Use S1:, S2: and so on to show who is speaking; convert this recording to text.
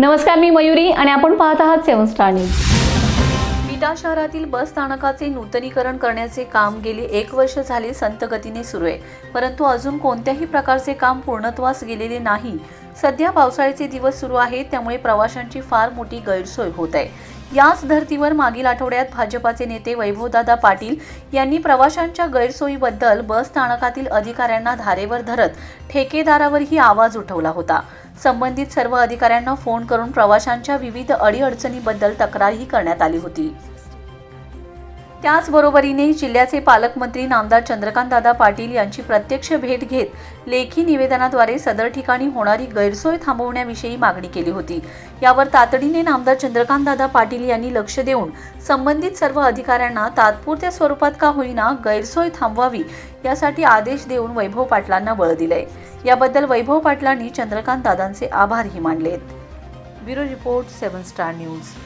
S1: नमस्कार मी मयुरी आणि आपण पाहत आहात सेवन स्टार न्यूज.
S2: विटा शहरातील बस स्थानकाचे नूतनीकरण करण्याचे काम गेली एक वर्ष झाले संत गतीने सुरू आहे. परंतु अजून कोणत्याही प्रकारचे काम पूर्णत्वास गेलेले नाही. सध्या पावसाळ्याचे दिवस सुरू आहेत त्यामुळे प्रवाशांची फार मोठी गैरसोय होत आहे. याच धर्तीवर मागील आठवड्यात भाजपाचे नेते वैभवदादा पाटील यांनी प्रवाशांच्या गैरसोयीबद्दल बस स्थानकातील अधिकाऱ्यांना धारेवर धरत ठेकेदारावरही आवाज उठवला होता. संबंधित सर्व अधिकाऱ्यांना फोन करून प्रवाशांच्या विविध अडीअडचणीबद्दल तक्रारही करण्यात आली होती. त्याचबरोबरीने जिल्ह्याचे पालकमंत्री नामदार चंद्रकांतदादा पाटील यांची प्रत्यक्ष भेट घेत लेखी निवेदनाद्वारे सदर ठिकाणी होणारी गैरसोय थांबवण्याविषयी मागणी केली होती. यावर तातडीने नामदार चंद्रकांतदादा पाटील यांनी लक्ष देऊन संबंधित सर्व अधिकाऱ्यांना तात्पुरत्या स्वरूपात का होईना गैरसोय थांबवावी यासाठी आदेश देऊन वैभव पाटलांना बळ दिलंय. याबद्दल वैभव पाटलांनी चंद्रकांत दादांचे आभारही मानलेत. Bureau report seven star news.